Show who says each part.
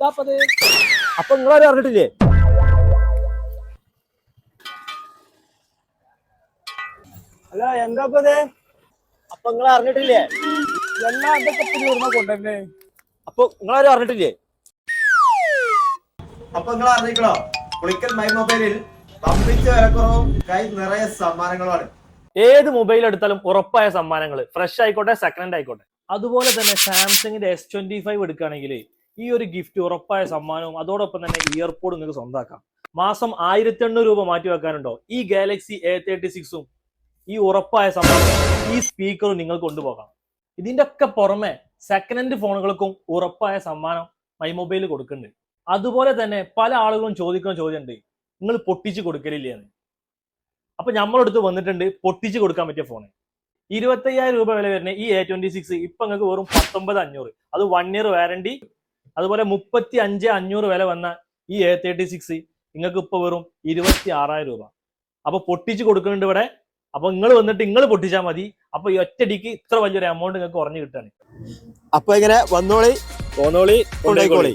Speaker 1: എന്താപ്പത്
Speaker 2: അപ്പൊ നിങ്ങളാരും അറിഞ്ഞിട്ടില്ലേ?
Speaker 1: അല്ല എന്താപ്പത്?
Speaker 2: അപ്പൊ നിങ്ങൾ അറിഞ്ഞിട്ടില്ലേ?
Speaker 1: എല്ലാ എന്തൊക്കെ ഓർമ്മ കൊണ്ടുവരുന്നേ?
Speaker 2: അപ്പൊ നിങ്ങളാരും അറിഞ്ഞിട്ടില്ലേ?
Speaker 3: അപ്പൊ നിങ്ങൾ അറിഞ്ഞിക്കണോ പുളിക്കൽ മൈ മൊബൈലിൽ പമ്പിച്ച വിലക്കുറവും കൈ നിറയെ സമ്മാനങ്ങളുമാണ്.
Speaker 4: ഏത് മൊബൈൽ എടുത്താലും ഉറപ്പായ സമ്മാനങ്ങൾ ഫ്രഷ് ആയിക്കോട്ടെ സെക്കൻഡ് ആയിക്കോട്ടെ. അതുപോലെ തന്നെ സാംസങ്ങിന്റെ എസ് ട്വന്റി ഫൈവ് എടുക്കുകയാണെങ്കിൽ ഈ ഒരു ഗിഫ്റ്റ് ഉറപ്പായ സമ്മാനവും അതോടൊപ്പം തന്നെ ഇയർപോഡ് നിങ്ങൾക്ക് സ്വന്തമാക്കാം. മാസം ആയിരത്തി എണ്ണൂറ് രൂപ മാറ്റി വെക്കാനുണ്ടോ? ഈ ഗാലക്സി എ തേർട്ടി സിക്സും ഈ ഉറപ്പായ സമ്മാനം ഈ സ്പീക്കറും നിങ്ങൾ കൊണ്ടുപോകാം. ഇതിന്റെ ഒക്കെ പുറമെ സെക്കൻഡ് ഹാൻഡ് ഫോണുകൾക്കും ഉറപ്പായ സമ്മാനം മൈ മൊബൈൽ കൊടുക്കുന്നുണ്ട്. അതുപോലെ തന്നെ പല ആളുകളും ചോദിക്കുന്ന ചോദ്യമുണ്ട് നിങ്ങൾ പൊട്ടിച്ച് കൊടുക്കലില്ലേ എന്ന് അപ്പൊ നമ്മളെടുത്ത് വന്നിട്ടുണ്ട് പൊട്ടിച്ച് കൊടുക്കാൻ പറ്റിയ ഫോണ് ഇരുപത്തയ്യായിരം രൂപ വില വരുന്ന ഈ എ ട്വന്റി സിക്സ് ഇപ്പൊ നിങ്ങൾക്ക് വെറും പത്തൊമ്പത് അഞ്ഞൂറ്. അത് വൺ ഇയർ വാറണ്ടി അതുപോലെ മുപ്പത്തി അഞ്ച് അഞ്ഞൂറ് വില വന്ന ഈ എ തേർട്ടി സിക്സ് നിങ്ങൾക്ക് ഇപ്പൊ വെറും ഇരുപത്തി ആറായിരം രൂപ. അപ്പൊ പൊട്ടിച്ച് കൊടുക്കുന്നുണ്ട് ഇവിടെ. അപ്പൊ നിങ്ങൾ വന്നിട്ട് നിങ്ങൾ പൊട്ടിച്ചാൽ മതി. അപ്പൊ ഈ ഒറ്റടിക്ക് ഇത്ര വലിയൊരു എമൗണ്ട് നിങ്ങൾക്ക് കുറഞ്ഞു കിട്ടുകയാണ്.
Speaker 2: അപ്പൊ എങ്ങനെ? വന്നോളി.
Speaker 4: പോന്നോളി
Speaker 2: കൊണ്ടോയിക്കോളി